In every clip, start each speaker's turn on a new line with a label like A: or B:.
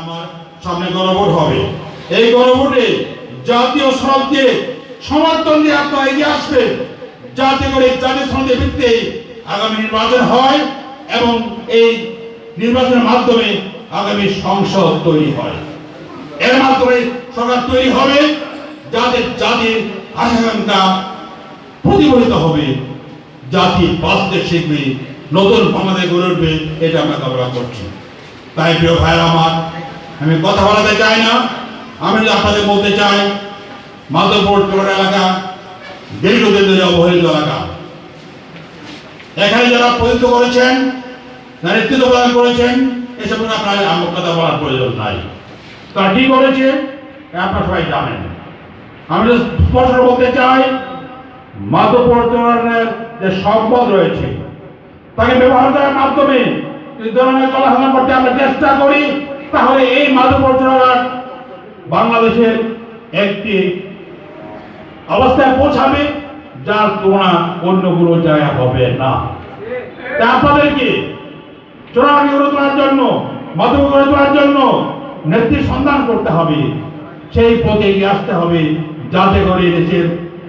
A: আমার সামনে গণভোট হবে। এই জাতীয় দিয়ে আপনারা এগিয়ে আসবেন যাতে করে আগামী নির্বাচন হয় এবং এই নির্বাচনের মাধ্যমে আগামী সংসদ তৈরি হয়। এর মাধ্যমে সরকার তৈরি হবে প্রতিফলিত হবে। জাতি বাঁচতে শিখবে, নতুন বাংলাদেশ গড়ে উঠবে, এটা আমরা কামনা করছি। তাই প্রিয় ভাইয়ের আমার, আমি কথা বলাতে চাই না, আমি আপনাদের বলতে চাই মাধবপুর টোল এলাকা দীর্ঘদিন ধরে অবহেলিত এলাকা। এখানে যারা প্রতিনিধিত্ব করেছেন, যারা নেতৃত্ব প্রদান করেছেন এসব নিয়ে আপনার আমার কথা বলার প্রয়োজন নাই। তারা কি করেছে আপনারা সবাই জানেন। আমি স্পষ্ট বলতে চাই মাধবপুর যে সম্পদ রয়েছে, তাকে ব্যবহার করার মাধ্যমে ধরনের কলাহানা করতে আমরা চেষ্টা করি, তাহলে এই মাধবপুর টোলার বাংলাদেশের একটি অবস্থায় পৌঁছাবে, যার তুলনা অন্য কোনো জায়গা হবে না। আপনাদেরকে চোরানি গড়ে তোলার জন্য মাধব গড়ে তোলার জন্য নেত্রী সন্ধান করতে হবে। সেই পথে এগিয়ে আসতে হবে, যাতে করে দেশের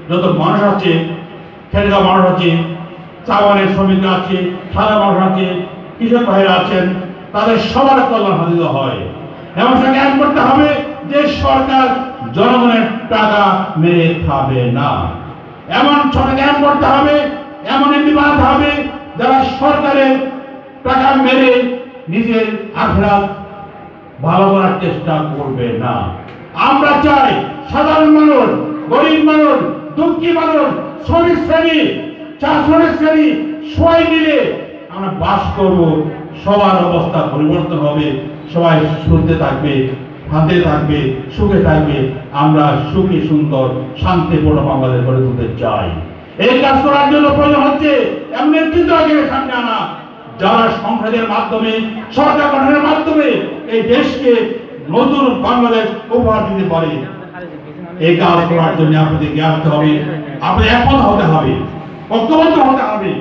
A: যত মানুষ আছে, খেটে মানুষ আছে, চাওয়ানের শ্রমিক আছে, সাদা মানুষ আছে কৃষক ভাইরা আছেন? তাদের সবার কল্যাণ সাধিত হয়। এমন এক করতে হবে যে সরকার জনগণের টাকা মেরে খাবে না। এমন এক করতে হবে, এমন বানাতে হবে যারা সরকারের টাকা মেরে নিজের আখরাত ভালো করার চেষ্টা করবে না। আমরা চাই সাধারণ মানুষ, গরিব মানুষ, দুঃখী মানুষ, শ্রমিক শ্রেণি চা শ্রমিক শ্রেণি, সবাই মিলে আমরা বাস করব, সবার অবস্থা পরিবর্তন হবে, সবাই শুনতে থাকবে হাতে থাকবে, সুখে থাকবে, আমরা সুখী, সুন্দর শান্তি শান্তিপূর্ণ বাংলাদেশ গড়ে তুলতে চাই। এই কাজ করার জন্য প্রয়োজন হচ্ছে সামনে আনা। যারা সংসদের মাধ্যমে, সরকার গঠনের মাধ্যমে এই দেশকে নতুন বাংলাদেশ উপহার দিতে পারে, এই কাজ করার জন্য আপনাদের জ্ঞান হতে হবে। আপনাদের একমত হতে হবে, ঐক্যবদ্ধ হতে হবে।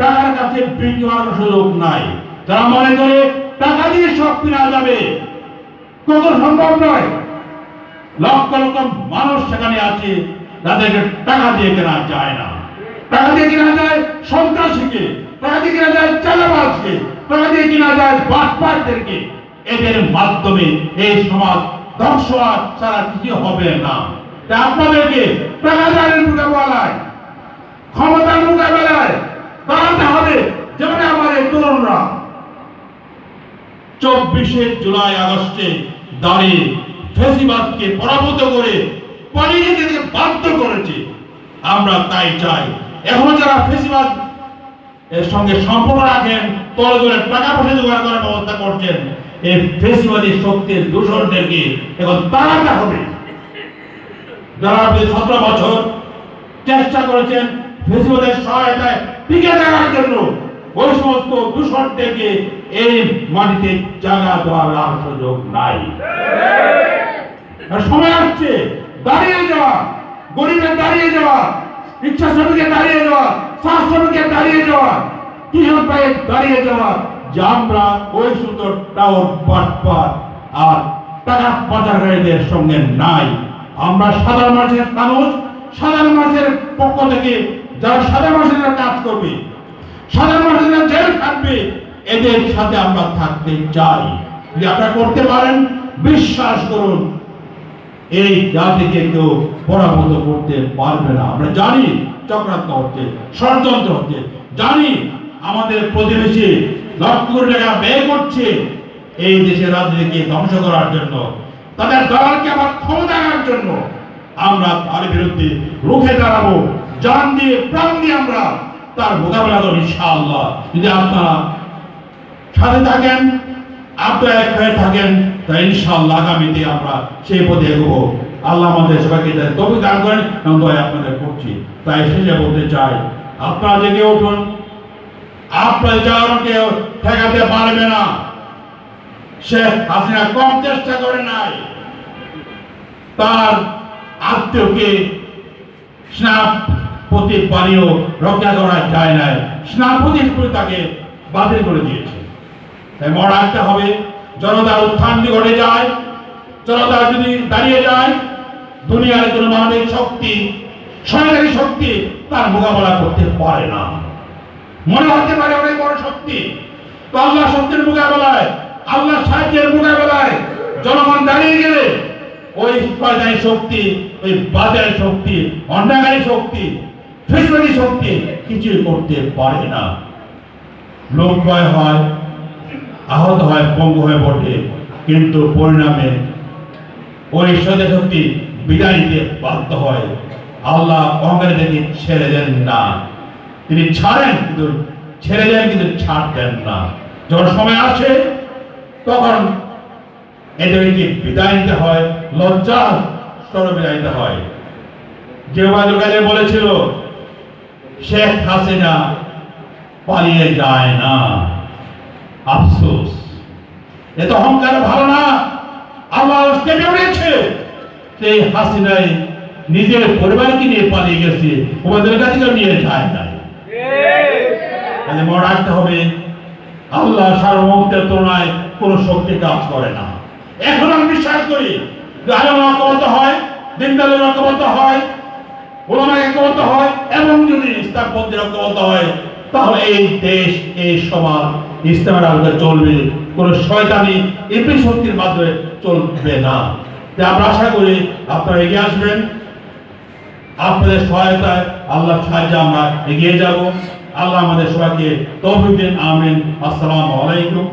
A: টাকার কাছে করার সুযোগ নাই। যারা মনে করে টাকা দিয়ে সব কেনা যাবে। কত সম্ভব নয়। লক্ষ লক্ষ মানুষ সেখানে আছে, তাদেরকে টাকা দিয়ে কেনা যায় না। টাকা দিয়ে কেনা যায় সন্ত্রাসীকে, টাকা দিয়ে কেনা যায় চালাবাজকে টাকা দিয়ে কেনা যায় বাটপারদেরকে। এদের মাধ্যমে এই সমাজ ধ্বংস হওয়া ছাড়া কিছু হবে না। আপনাদেরকে টাকা দাঁড়ের মোকাবেলায়, ক্ষমতার মোকাবেলায় দাঁড়াতে হবে, যেমন আমাদের তরুণরা। চব্বিশে জুলাই আগস্টে দাঁড়িয়ে ফেসিবাদকে পরাভূত করে পালিয়ে যেতে বাধ্য করেছে। আমরা তাই চাই, এখন যারা ফেসিবাদ এর সঙ্গে সম্পর্ক রাখেন, তলে টাকা পয়সা জোগাড় করার ব্যবস্থা করছেন, এই ফেসিবাদী শক্তির দূষণদেরকে এখন তাড়াতে হবে। যারা সতেরো বছর চেষ্টা করেছেন ফেসিবাদের সহায়তায় টিকে থাকার জন্য ওই সমস্ত দূষণদেরকে এই মাটিতে জায়গা দেওয়ার আর সুযোগ নাই। সময় আসছে, দাঁড়িয়ে যাওয়া, গরিবের দাঁড়িয়ে যাওয়া ইচ্ছা শ্রমিকের দাঁড়িয়ে যাওয়া শ্বাস শ্রমিকের দাঁড়িয়ে যাওয়া কৃষক ভাইয়ের দাঁড়িয়ে যাওয়া, যে আমরা ওই সুন্দর টাওয়ার পাটপাট আর টাকা পাচারকারীদের সঙ্গে নাই। আমরা সাধারণ মানুষের মানুষ সাধারণ মানুষের পক্ষ থেকে যারা সাধারণ মানুষের কাজ করবে, সাধারণ মানুষের জেল থাকবে এদের সাথে আমরা থাকতে চাই। যদি আপনারা করতে পারেন, বিশ্বাস করুন, এই জাতিকে কেউ পরাভূত করতে পারবে না। আমরা জানি চক্রান্ত হচ্ছে, ষড়যন্ত্র হচ্ছে। জানি আমাদের প্রতিবেশী লক্ষ কোটি টাকা ব্যয় করছে এই দেশের রাজনীতিকে ধ্বংস করার জন্য। তাদের দলকে আবার ক্ষমতা আনার জন্য আমরা তার বিরুদ্ধে রুখে দাঁড়াবো। জান দিয়ে, প্রাণ দিয়ে আমরা তার মোকাবেলা করব ইনশাআল্লাহ। যদি আপনারা সাথে থাকেন, আপনারা এক হয়ে থাকেন তাই ইনশাআল্লাহ আগামীতে আমরা সেই পথে এগোবো। আল্লাহ আমাদের সবাইকে তাই তবে দান করেন এবং দয়া আপনাদের করছি। তাই শেষে বলতে চাই আপনারা জেগে উঠুন। আপনার যাওয়াকে ঠেকাতে পারবে না। শেখ হাসিনা কম চেষ্টা করে নাই। তার আত্মীয়কে স্নাপতি পানীয় রক্ষা করা যায় নাই। স্নাপতি হিসেবে তাকে বাতিল করে দিয়েছে। তাই মনে হবে। জনতার উত্থান ঘটে যায়। জনতা যদি দাঁড়িয়ে যায়, দুনিয়ার কোনো মানবিক শক্তি, সরকারি শক্তি তার মোকাবেলা করতে পারে না। মনে হতে পারে অনেক বড় শক্তি। তো আল্লাহ শক্তির মোকাবেলায়, আল্লাহ সাহায্যের মোকাবেলায় জনগণ দাঁড়িয়ে গেলে ওই শক্তি, ওই বাজার শক্তি, অন্যায়কারী শক্তি ফেসবাদী শক্তি কিছুই করতে পারে না। লোক ভয় হয়, আহত হয়, পঙ্গু হয়ে পড়ে কিন্তু পরিণামে ওই সদে শক্তি বিদায় নিতে বাধ্য হয়। আল্লাহ অহংকারী দেখে ছেড়ে দেন না। তিনি ছাড়েন, কিন্তু ছেড়ে দেন, কিন্তু ছাড় দেন না। যখন সময় আসে, তখন এদেরকে বিদায় নিতে হয়, লজ্জার স্তরে বিদায় নিতে হয়। যে বলেছিল শেখ হাসিনা পালিয়ে যায় না। আফসোস। এত অহংকার ভালো না আল্লাহ কেটে উঠেছে সেই হাসিনাই নিজের পরিবারকে নিয়ে পালিয়ে গেছে। ওদের কাছে নিয়ে যায় নাই। তাহলে মনে রাখতে হবে, আল্লাহ সার্বভৌমত্বের তুলনায় কোন শক্তি কাজ করে না। এখন আমি বিশ্বাস করি, যে আলম হয় দিনদালের ঐক্যবদ্ধ হয় ওলামায় হয় এবং যদি হয়, তাহলে এই দেশ, এই সমাজ চলবে। শয়তানি শক্তির মাধ্যমে চলবে না। তাই আমরা আশা করি আপনারা এগিয়ে আসবেন। আপনাদের সহায়তায় আল্লাহ সাহায্যে আমরা এগিয়ে যাব। আল্লাহ আমাদের সবাইকে তৌফিক আমিন। আসসালামু আলাইকুম